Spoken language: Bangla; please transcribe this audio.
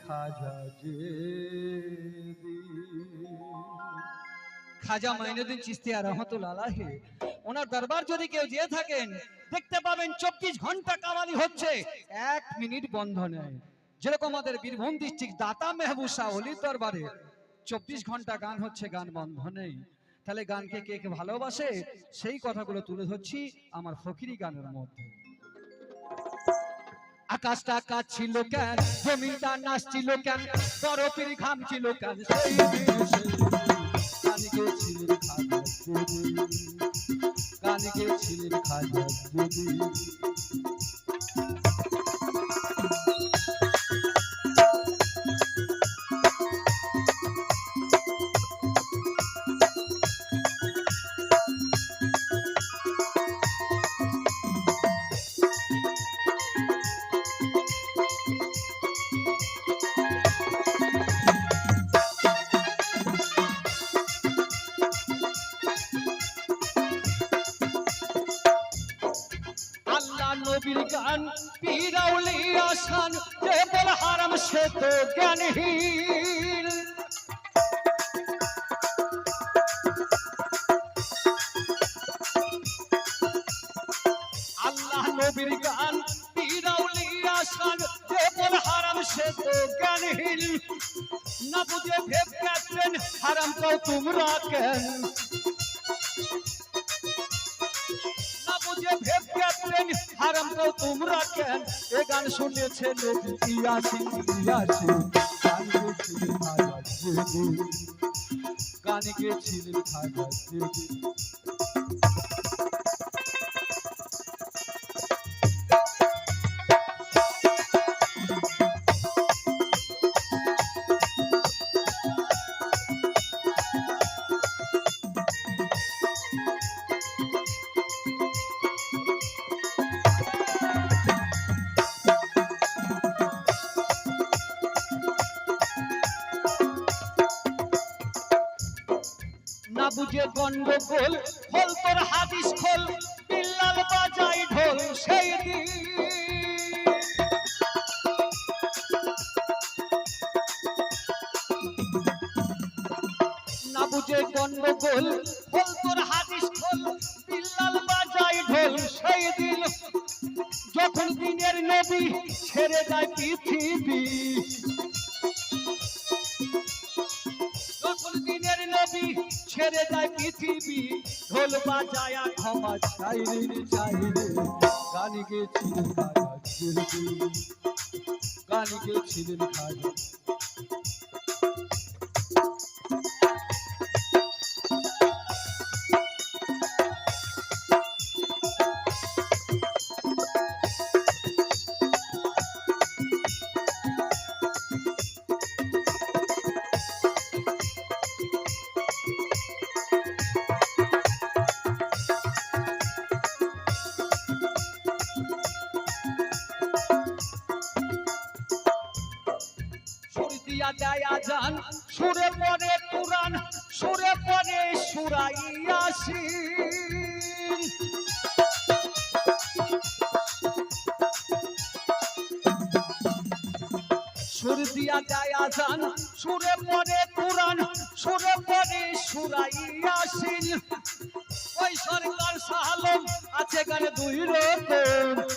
খাজা যে খাজা মাইনুদ্দিন চিস্তিয়া রহমতুল আলাহে ওনার দরবার যদি কেউ যেয়ে থাকেন দেখতে পাবেন চব্বিশ ঘণ্টা কাওয়ালি হচ্ছে এক মিনিট বন্ধ নেই যেরকম আমাদের বীরভূম ডিস্ট্রিক্ট দাতা মেহবুব শাহ অলির দরবারে চব্বিশ ঘণ্টা গান হচ্ছে, গান বন্ধ নেই। তাহলে গানকে কে কে ভালোবাসে? সেই কথাগুলো তুলে ধরছি আমার ফকিরি গানের মধ্যে। আকাশটা কাজ ছিল কেন? জমিনটা নাচছিল কেন? বরফের ঘাম ছিল কেন? গান গেছিলেন খাজা দেবী গান গেছিলেন খাজা নবীর গান পীরাউলি আসান, যে বল হারাম সে তো জ্ঞানহীন। আল্লাহ নবীর গান পীরাউলি আসান, যে বল হারাম সে তো জ্ঞানহীন। না বুঝে ভেব হারাম তো তোমরা কেন? তো তোমরা কেন? এ গান শুনেছে নবী ইয়াসি ইয়াসি। গান গেছিলেন দেবী গান গেছিলেন দেবী বুঝে গন্ডগোল খোল তোর হাদিস খোল, বিল্লাল বাজাই ঢোল সেই দিন। না বুঝে গন্ডগোল খোল তোর হাদিস খোল, বিল্লাল বাজাই ঢোল সেই দিন। যখন দিনের নবী ছেড়ে যায় পৃথিবী দিনের নবী ছেড়ে যায় পৃথিবী ঢোল বাজায়া ক্ষমা চাইরে চাইরে গান গেছিলেন খাজা দেবী গান গেছিলেন খাজা দিয়া দেয় আজান সুরে পরে পুরাণ, সুরে পরে সুরাইয়াসি সুর দিয়া দেয় আজান সুরে পরে পুরাণ, সুরে পরে সুরাইয়াসিন ওই সরকার সাহালম আছে গানে দুই রকম।